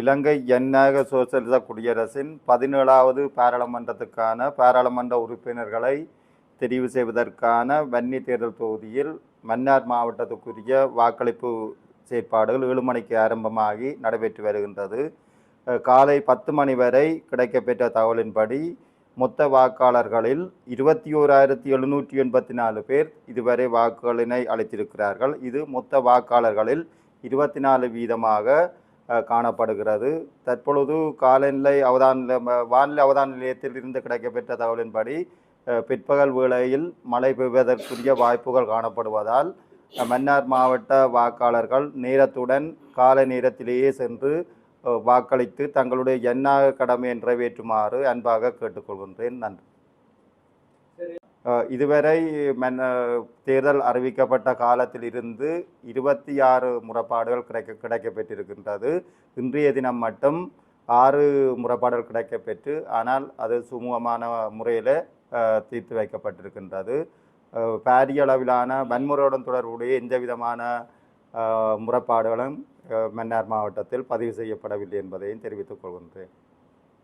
இலங்கை ஜனநாயக சோசலிச குடியரசின் பதினேழாவது பாராளுமன்றத்துக்கான பாராளுமன்ற உறுப்பினர்களை தெரிவு செய்வதற்கான வன்னி தேர்தல் தொகுதியில் மன்னார் மாவட்டத்துக்குரிய வாக்களிப்பு செயற்பாடுகள் ஏழு மணிக்கு ஆரம்பமாகி நடைபெற்று வருகின்றது. காலை பத்து மணி வரை கிடைக்கப்பெற்ற தகவலின்படி மொத்த வாக்காளர்களில் இருபத்தி ஓராயிரத்தி எழுநூற்றி எண்பத்தி நாலு பேர் இதுவரை வாக்குகளினை அளித்திருக்கிறார்கள். இது மொத்த வாக்காளர்களில் இருபத்தி நாலு வீதமாக காணப்படுகிறது. தற்பொழுது காலநிலை அவதான வானிலை அவதான நிலையத்தில் இருந்து கிடைக்கப்பெற்ற தகவலின்படி பிற்பகல் வேளையில் மழை பெய்வதற்குரிய வாய்ப்புகள் காணப்படுவதால் மன்னார் மாவட்ட வாக்காளர்கள் நேரத்துடன் காலை நேரத்திலேயே சென்று வாக்களித்து தங்களுடைய ஜனநாயக கடமை நிறைவேற்றுமாறு அன்பாக கேட்டுக்கொள்கின்றேன். நன்றி. இதுவரை மன் தேர்தல் அறிவிக்கப்பட்ட காலத்தில் இருந்து இருபத்தி ஆறு முறைப்பாடுகள் கிடைக்க கிடைக்கப்பெற்றிருக்கின்றது. இன்றைய தினம் மட்டும் ஆறு முறைப்பாடுகள் கிடைக்கப்பெற்று ஆனால் அது சுமூகமான முறையில் தீர்த்து வைக்கப்பட்டிருக்கின்றது. பாரிய அளவிலான வன்முறையுடன் தொடர்புடைய எந்த விதமான முறைப்பாடுகளும் மன்னார் மாவட்டத்தில் பதிவு செய்யப்படவில்லை என்பதையும் தெரிவித்துக் கொள்கின்றேன்.